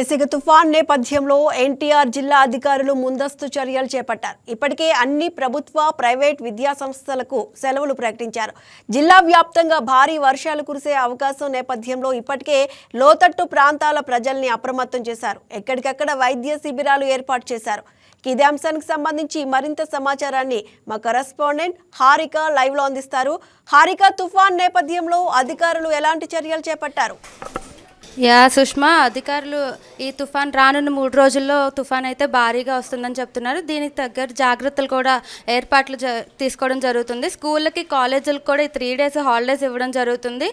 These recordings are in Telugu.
ఇసుక తుఫాన్ నేపథ్యంలో ఎన్టీఆర్ జిల్లా అధికారులు ముందస్తు చర్యలు చేపట్టారు. ఇప్పటికే అన్ని ప్రభుత్వ ప్రైవేట్ విద్యా సంస్థలకు సెలవులు ప్రకటించారు. జిల్లా వ్యాప్తంగా భారీ వర్షాలు కురిసే అవకాశం నేపథ్యంలో ఇప్పటికే లోతట్టు ప్రాంతాల ప్రజల్ని అప్రమత్తం చేశారు. ఎక్కడికక్కడ వైద్య శిబిరాలు ఏర్పాటు చేశారు. ఇదే అంశానికి సంబంధించి మరింత సమాచారాన్ని మా కరెస్పాండెంట్ హారిక లైవ్లో అందిస్తారు. హారిక తుఫాన్ నేపథ్యంలో అధికారులు ఎలాంటి చర్యలు చేపట్టారు? యా సుష్మా అధికారులు ఈ తుఫాన్ రానున్న మూడు రోజుల్లో తుఫాన్ అయితే భారీగా వస్తుందని చెప్తున్నారు. దీనికి తగ్గ జాగ్రత్తలు కూడా ఏర్పాట్లు జ తీసుకోవడం జరుగుతుంది. స్కూళ్ళకి కాలేజీలకు కూడా ఈ త్రీ డేస్ హాలిడేస్ ఇవ్వడం జరుగుతుంది.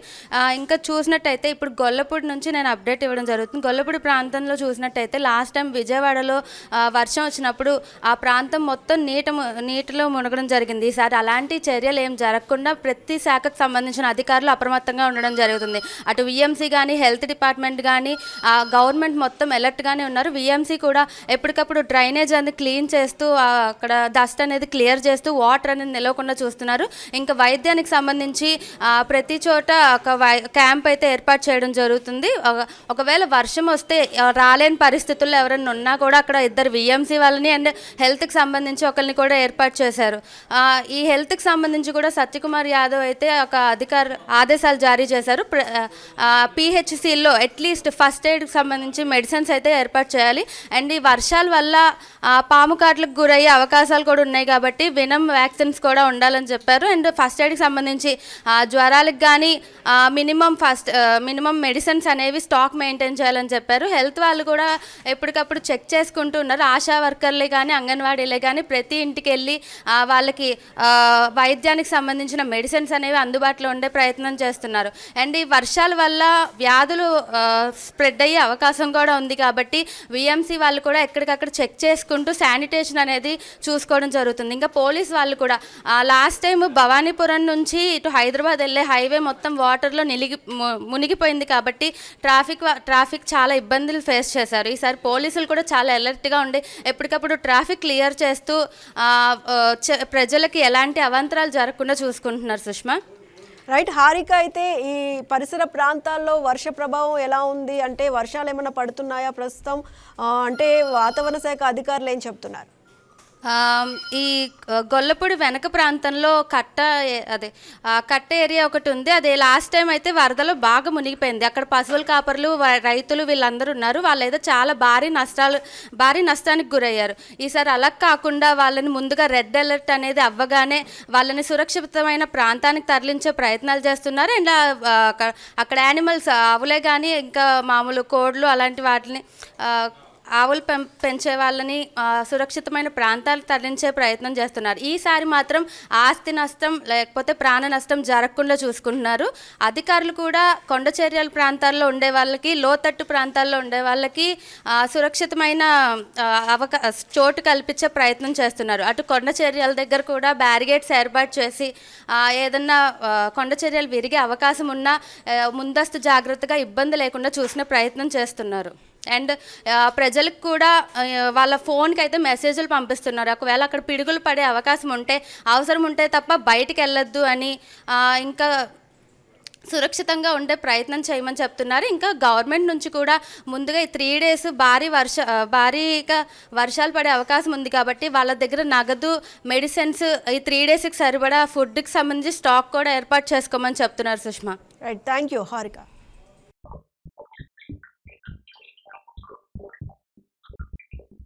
ఇంకా చూసినట్టయితే ఇప్పుడు గొల్లపూడి నుంచి నేను అప్డేట్ ఇవ్వడం జరుగుతుంది. గొల్లపూడి ప్రాంతంలో చూసినట్టయితే లాస్ట్ టైం విజయవాడలో వర్షం వచ్చినప్పుడు ఆ ప్రాంతం మొత్తం నీట నీటిలో మునగడం జరిగింది. ఈసారి అలాంటి చర్యలు ఏం జరగకుండా ప్రతి శాఖకు సంబంధించిన అధికారులు అప్రమత్తంగా ఉండడం జరుగుతుంది. అటు విఎంసీ కానీ హెల్త్ డిపార్ట్మెంట్ కానీ గవర్నమెంట్ మొత్తం ఎలర్ట్గానే ఉన్నారు. విఎంసీ కూడా ఎప్పటికప్పుడు డ్రైనేజ్ అనేది క్లీన్ చేస్తూ అక్కడ డస్ట్ అనేది క్లియర్ చేస్తూ వాటర్ అనేది నిలవకుండా చూస్తున్నారు. ఇంకా వైద్యానికి సంబంధించి ప్రతి చోట ఒక వై- క్యాంప్ అయితే ఏర్పాటు చేయడం జరుగుతుంది. ఒకవేళ వర్షం వస్తే రాలేని పరిస్థితుల్లో ఎవరైనా ఉన్నా కూడా అక్కడ ఇద్దరు విఎంసీ వాళ్ళని అండ్ హెల్త్కి సంబంధించి ఒకరిని కూడా ఏర్పాటు చేశారు. ఈ హెల్త్కి సంబంధించి కూడా సత్యకుమార్ యాదవ్ అయితే ఒక అధికార ఆదేశాలు జారీ చేశారు. పిహెచ్సిలో అట్లీస్ట్ ఫస్ట్ ఎయిడ్కి సంబంధించి మెడిసిన్స్ అయితే ఏర్పాటు చేయాలి. అండ్ ఈ వర్షాల వల్ల పాము కాట్లకు గురయ్యే అవకాశాలు కూడా ఉన్నాయి కాబట్టి వినం వ్యాక్సిన్స్ కూడా ఉండాలని చెప్పారు. అండ్ ఫస్ట్ ఎయిడ్కి సంబంధించి జ్వరాలకు కానీ మినిమం ఫస్ట్ మినిమం మెడిసిన్స్ అనేవి స్టాక్ మెయింటైన్ చేయాలని చెప్పారు. హెల్త్ వాళ్ళు కూడా ఎప్పటికప్పుడు చెక్ చేసుకుంటూ ఉన్నారు. ఆశా వర్కర్లే కానీ అంగన్వాడీలే కానీ ప్రతి ఇంటికి వెళ్ళి వాళ్ళకి వైద్యానికి సంబంధించిన మెడిసిన్స్ అనేవి అందుబాటులో ఉండే ప్రయత్నం చేస్తున్నారు. అండ్ ఈ వర్షాల వల్ల వ్యాధులు స్ప్రెడ్ అయ్యే అవకాశం కూడా ఉంది కాబట్టి విఎంసీ వాళ్ళు కూడా ఎక్కడికక్కడ చెక్ చేసుకుంటూ శానిటేషన్ అనేది చూసుకోవడం జరుగుతుంది. ఇంకా పోలీస్ వాళ్ళు కూడా లాస్ట్ టైం భవానీపురం నుంచి ఇటు హైదరాబాద్ వెళ్ళే హైవే మొత్తం వాటర్లో నిలిగి మునిగిపోయింది కాబట్టి ట్రాఫిక్ ట్రాఫిక్ చాలా ఇబ్బందులు ఫేస్ చేశారు. ఈసారి పోలీసులు కూడా చాలా అలర్ట్గా ఉండి ఎప్పటికప్పుడు ట్రాఫిక్ క్లియర్ చేస్తూ ప్రజలకి ఎలాంటి అవాంతరాలు జరగకుండా చూసుకుంటున్నారు సుష్మా. రైట్ హారిక అయితే ఈ పరిసర ప్రాంతాల్లో వర్ష ప్రభావం ఎలా ఉంది? అంటే వర్షాలు ఏమైనా పడుతున్నాయా ప్రస్తుతం? అంటే వాతావరణ శాఖ అధికారులు ఏం చెప్తున్నారు? ఈ గొల్లపూడి వెనక ప్రాంతంలో కట్ట ఏ- అదే కట్ట ఏరియా ఒకటి ఉంది. అదే లాస్ట్ టైం అయితే వరదలో బాగా మునిగిపోయింది. అక్కడ పశువుల కాపర్లు రైతులు వీళ్ళందరూ ఉన్నారు. వాళ్ళైతే చాలా భారీ నష్టాలు భారీ నష్టానికి గురయ్యారు. ఈసారి అలా కాకుండా వాళ్ళని ముందుగా రెడ్ అలర్ట్ అనేది అవ్వగానే వాళ్ళని సురక్షితమైన ప్రాంతానికి తరలించే ప్రయత్నాలు చేస్తున్నారు. అండ్ అక్కడ యానిమల్స్ ఆవులే కానీ ఇంకా మామూలు కోడ్లు అలాంటి వాటిని ఆవులు పెం పెంచే వాళ్ళని సురక్షితమైన ప్రాంతాలకు తరలించే ప్రయత్నం చేస్తున్నారు. ఈసారి మాత్రం ఆస్తి నష్టం లేకపోతే ప్రాణ నష్టం జరగకుండా చూసుకుంటున్నారు. అధికారులు కూడా కొండ చర్యల ప్రాంతాల్లో ఉండే వాళ్ళకి లోతట్టు ప్రాంతాల్లో ఉండే వాళ్ళకి సురక్షితమైన అవకా చోటు కల్పించే ప్రయత్నం చేస్తున్నారు. అటు కొండ చర్యల దగ్గర కూడా బ్యారిగేట్స్ ఏర్పాటు చేసి ఏదన్నా కొండచర్యలు కొండ చర్యలు విరిగే అవకాశం ఉన్నా ముందస్తు జాగ్రత్తగా ఇబ్బంది లేకుండా చూసిన ప్రయత్నం చేస్తున్నారు. అండ్ ప్రజలకు కూడా వాళ్ళ ఫోన్కి అయితే మెసేజ్లు పంపిస్తున్నారు. ఒకవేళ అక్కడ పిడుగులు పడే అవకాశం ఉంటే అవసరం ఉంటే తప్ప బయటికి వెళ్ళొద్దు అని ఇంకా సురక్షితంగా ఉండే ప్రయత్నం చేయమని చెప్తున్నారు. ఇంకా గవర్నమెంట్ నుంచి కూడా ముందుగా ఈ త్రీ డేస్ భారీ వర్ష భారీగా వర్షాలు పడే అవకాశం ఉంది కాబట్టి వాళ్ళ దగ్గర నగదు మెడిసిన్స్ ఈ త్రీ డేస్కి సరిపడా ఫుడ్కి సంబంధించి స్టాక్ కూడా ఏర్పాటు చేసుకోమని చెప్తున్నారు Sushma. Right thank you Harika.